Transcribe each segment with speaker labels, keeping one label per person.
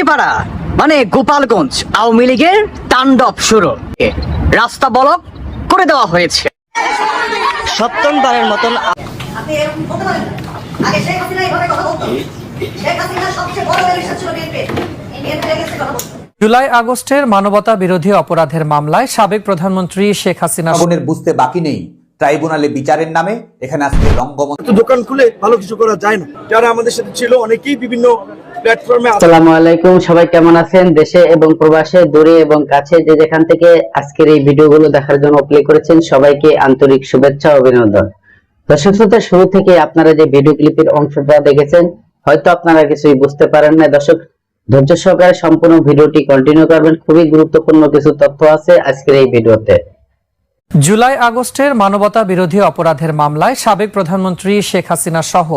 Speaker 1: টুঙ্গিপাড়া মানে গোপালগঞ্জ আওয়ামী লীগের তাণ্ডব শুরু। রাস্তা বলক করে দেওয়া হয়েছে। সপ্তমবারের মতন
Speaker 2: জুলাই আগস্টের মানবতা বিরোধী অপরাধের মামলায় সাবেক প্রধানমন্ত্রী শেখ হাসিনা
Speaker 3: জনগণের বুঝতে বাকি নেই। ট্রাইব্যুনালে বিচারের নামে এখানে আজকে রঙ্গমঞ্চ
Speaker 4: দোকান খুলে ভালো কিছু করা যায় না। যারা আমাদের সাথে ছিল অনেকেই বিভিন্ন
Speaker 5: আসসালামু আলাইকুম সবাই কেমন আছেন? দেশে এবং প্রবাসে দূরে এবং কাছে যে যেখান থেকে আজকের এই ভিডিওগুলো দেখার জন্য প্লে করেছেন সবাইকে আন্তরিক শুভেচ্ছা অভিনন্দন। দর্শক শ্রোতা শুরু থেকে আপনারা যে ভিডিও ক্লিপের অংশটা দেখেছেন হয়তো আপনারা কিছুই বুঝতে পারেন না দর্শক ধৈর্য সহকারে সম্পূর্ণ ভিডিওটি কন্টিনিউ করবেন। খুবই গুরুত্বপূর্ণ কিছু তথ্য আছে আজকের এই ভিডিওতে।
Speaker 2: জুলাই আগস্টের মানবতা বিরোধী অপরাধের মামলায় সাবেক প্রধানমন্ত্রী শেখ হাসিনা সহ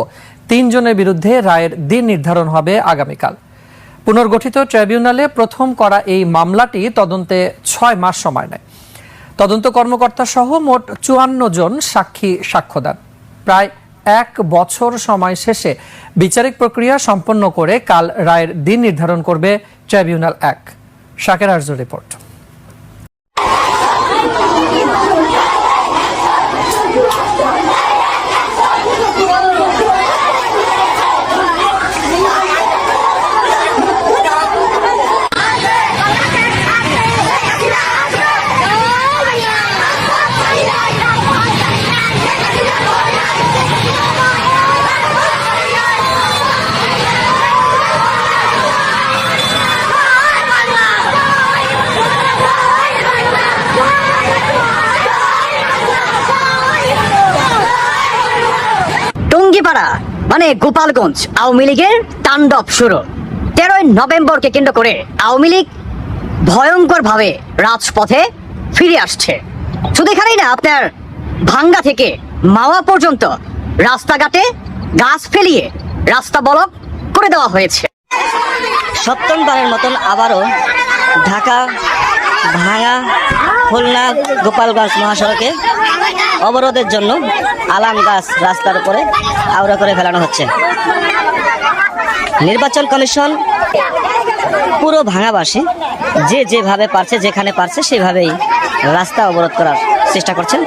Speaker 2: তিনজনের বিরুদ্ধে রায়ের দিন নির্ধারণ হবে আগামীকাল। পুনর্গঠিত ট্রাইব্যুনালে প্রথম করা এই মামলাটি তদন্তে ছয় মাস সময় নেয়। তদন্ত কর্মকর্তা সহ মোট চুয়ান্ন জন সাক্ষী সাক্ষ্য দেন। প্রায় এক বছর সময় শেষে বিচারিক প্রক্রিয়া সম্পন্ন করে কাল রায়ের দিন নির্ধারণ করবে ট্রাইব্যুনাল এক। শাকের আর্য রিপোর্ট।
Speaker 1: টুঙ্গিপাড়া মানে গোপালগঞ্জ, আওয়ামী লীগের তাণ্ডব শুরু। তেরোই নভেম্বরকে কেন্দ্র করে আওয়ামী লীগ ভয়ঙ্কর ভাবে রাজপথে ফিরে আসছে। শুধু এখানেই না, আপনার ভাঙ্গা থেকে মাওয়া পর্যন্ত রাস্তাঘাটে গাছ ফেলিয়ে রাস্তা বলক করে দেওয়া হয়েছে। সপ্তমবারের মতন আবারও ঢাকা ভাঙা খুলনা, গোপালগঞ্জ মহাসড়কে অবরোধের জন্য আলাম গাছ রাস্তার উপরে আওড়া করে ফেলানো হচ্ছে। নির্বাচন কমিশন পুরো ভাঙাবাসী যে যেভাবে পারছে, যেখানে পারছে, সেভাবেই রাস্তা অবরোধ করার চেষ্টা করছেন।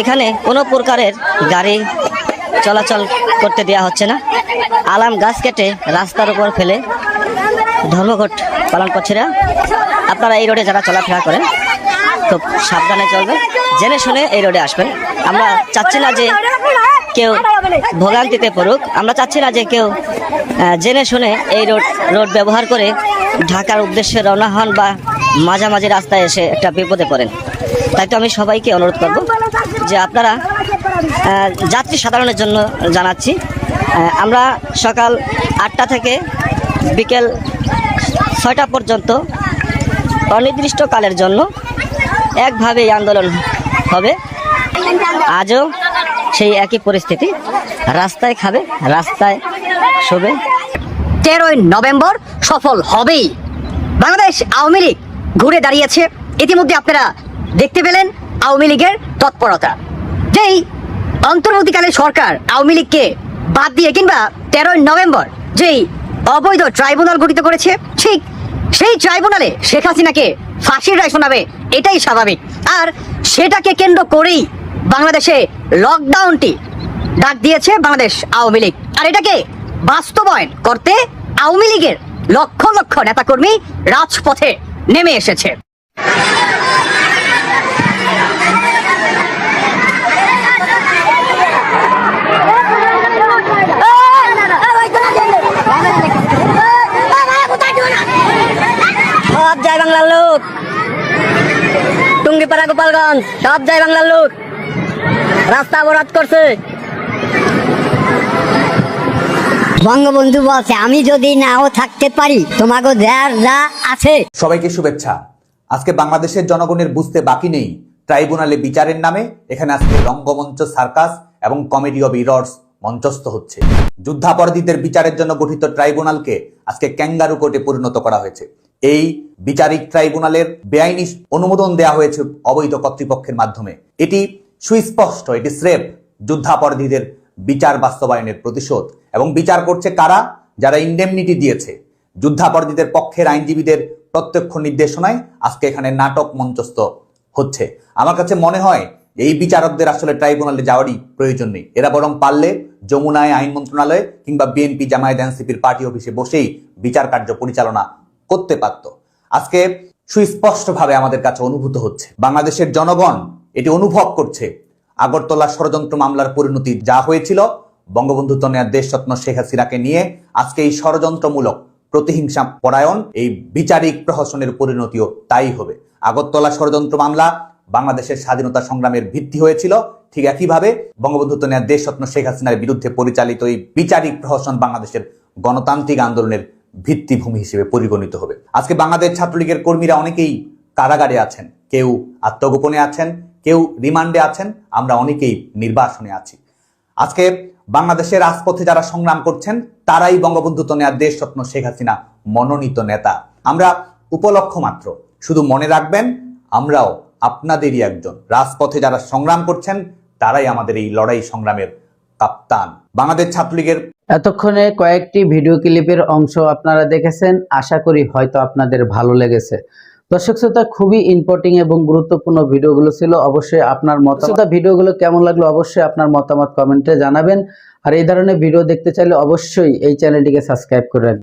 Speaker 1: এখানে কোনো প্রকারের গাড়ি চলাচল করতে দেওয়া হচ্ছে না। আলাম গাছ কেটে রাস্তার উপর ফেলে ধর্মঘট পালন করছে না আপনারা এই রোডে যারা চলাফেরা করেন, খুব সাবধানে চলবে জেনে শুনে এই রোডে আসবেন। আমরা চাচ্ছি না যে কেউ ভোগান্তিতে পড়ুক। আমরা চাচ্ছি না যে কেউ জেনে শুনে এই রোড রোড ব্যবহার করে ঢাকার উদ্দেশ্যে রওনা হন বা মাঝামাঝি রাস্তায় এসে একটা বিপদে পড়েন। তাই তো আমি সবাইকে অনুরোধ করব যে আপনারা যাত্রী সাধারণের জন্য জানাচ্ছি। আমরা সকাল আটটা থেকে বিকেল ছয়টা পর্যন্ত অনির্দিষ্টকালের জন্য একভাবে আন্দোলন হবে। আজও সেই একই পরিস্থিতি। রাস্তায় খাবে, রাস্তায় শোবে। তেরোই নভেম্বর সফল হবেই। বাংলাদেশ আওয়ামী লীগ ঘুরে দাঁড়িয়েছে। ইতিমধ্যে আপনারা দেখতে পেলেন আওয়ামী লীগের তৎপরতা। যেই অন্তর্বর্তীকালে সরকার আওয়ামী লীগকে বাদ দিয়ে কিংবা তেরোই নভেম্বর যেই অবৈধ ট্রাইব্যুনাল গঠিত করেছে, ঠিক সেই ট্রাইব্যুনালে শেখ হাসিনাকে ফাঁসির রায় শোনাবে, এটাই স্বাভাবিক। আর সেটাকে কেন্দ্র করেই বাংলাদেশে লকডাউনটি ডাক দিয়েছে বাংলাদেশ আওয়ামী লীগ। আর এটাকে বাস্তবায়ন করতে আওয়ামী লীগের লক্ষ লক্ষ নেতাকর্মী রাজপথে নেমে এসেছে সব জয় বাংলার লোক টুঙ্গিপাড়া গোপালগঞ্জ সব জয় বাংলার লোক। রাস্তা অবরোধ করছে।
Speaker 6: বঙ্গবন্ধু বলছে আমি যদি নাও থাকতে পারি তোমাকে যার যা আছে।
Speaker 3: সবাইকে শুভেচ্ছা। আজকে বাংলাদেশের জনগণের বুঝতে বাকি নেই ট্রাইব্যুনালে বিচারের নামে। এখানে আজকে রঙ্গমঞ্চ সার্কাস এবং কমেডি অব ইরর্স মঞ্চস্থ হচ্ছে। যুদ্ধাপরাধীদের বিচারের জন্য গঠিত ট্রাইব্যুনালকে আজকে ক্যাঙ্গারু কোর্টে পরিণত করা হয়েছে। এই বিচারিক ট্রাইব্যুনালের বেআইনি অনুমোদন দেওয়া হয়েছে অবৈধ কর্তৃপক্ষের মাধ্যমে। এটি সুস্পষ্ট, এটি স্রেফ যুদ্ধাপরাধীদের বিচার বাস্তবায়নের প্রতিশোধ। এবং বিচার করছে কারা? যারা ইন্ডেমনিটি দিয়েছে। যুদ্ধাপরাধীদের পক্ষের আইনজীবীদের প্রত্যক্ষ নির্দেশনায় আজকে এখানে নাটক মঞ্চস্থ হচ্ছে। আমার কাছে মনে হয় এই বিচারকদের আসলে ট্রাইব্যুনালে যাওয়ারই প্রয়োজন নেই। এরা বরং পারলে যমুনায় আইন মন্ত্রণালয় কিংবা বিএনপি জামায়াত এনসিপির পার্টি অফিসে বসেই বিচার কার্য পরিচালনা করতে পারত। আজকে সুস্পষ্টভাবে আমাদের কাছে অনুভূত হচ্ছে। বাংলাদেশের জনগণ এটি অনুভব করছে। আগরতলা ষড়যন্ত্র মামলার পরিণতি যা হয়েছিল, বঙ্গবন্ধু তনয়ার দেশরত্ন শেখ হাসিনাকে নিয়ে আজকে এই ষড়যন্ত্রমূলক প্রতিহিংসা পরায়ণ, এই বিচারিক প্রহসনের পরিণতিও তাই হবে। আগরতলা ষড়যন্ত্র মামলা বাংলাদেশের স্বাধীনতা সংগ্রামের ভিত্তি হয়েছিল। ঠিক একইভাবে বঙ্গবন্ধু তনয়ার দেশরত্ন শেখ হাসিনার বিরুদ্ধে পরিচালিত এই বিচারিক প্রহসন বাংলাদেশের গণতান্ত্রিক আন্দোলনের ভিত্তিভূমি হিসেবে পরিগণিত হবে। আজকে বাংলাদেশ ছাত্রলীগের কর্মীরা অনেকেই কারাগারে আছেন, কেউ আত্মগোপনে আছেন, কেউ রিমান্ডে আছেন, আমরা অনেকেই নির্বাসনে আছি। আজকে বাংলাদেশের রাজপথে যারা সংগ্রাম করছেন, তারাই বঙ্গবন্ধু তনয়ার দেশ স্বপ্ন শেখ হাসিনা মনোনীত নেতা। আমরা উপলক্ষ মাত্র। শুধু মনে রাখবেন, আমরাও আপনাদেরই একজন। রাজপথে যারা সংগ্রাম করছেন, তারাই আমাদের এই লড়াই সংগ্রামের কাপ্তান। বাংলাদেশ ছাত্রলীগের
Speaker 7: এতক্ষণে কয়েকটি ভিডিও ক্লিপের অংশ আপনারা দেখেছেন। আশা করি হয়তো আপনাদের ভালো লেগেছে। দর্শক শ্রোতা, খুবই ইম্পর্টিং এবং গুরুত্বপূর্ণ ভিডিওগুলো ছিল। অবশ্যই আপনার মতামত ভিডিওগুলো কেমন লাগল অবশ্যই আপনার মতামত কমেন্টে জানাবেন। আর এই ধরনের ভিডিও দেখতে চাইলে অবশ্যই এই চ্যানেলটিকে সাবস্ক্রাইব করে রাখবেন।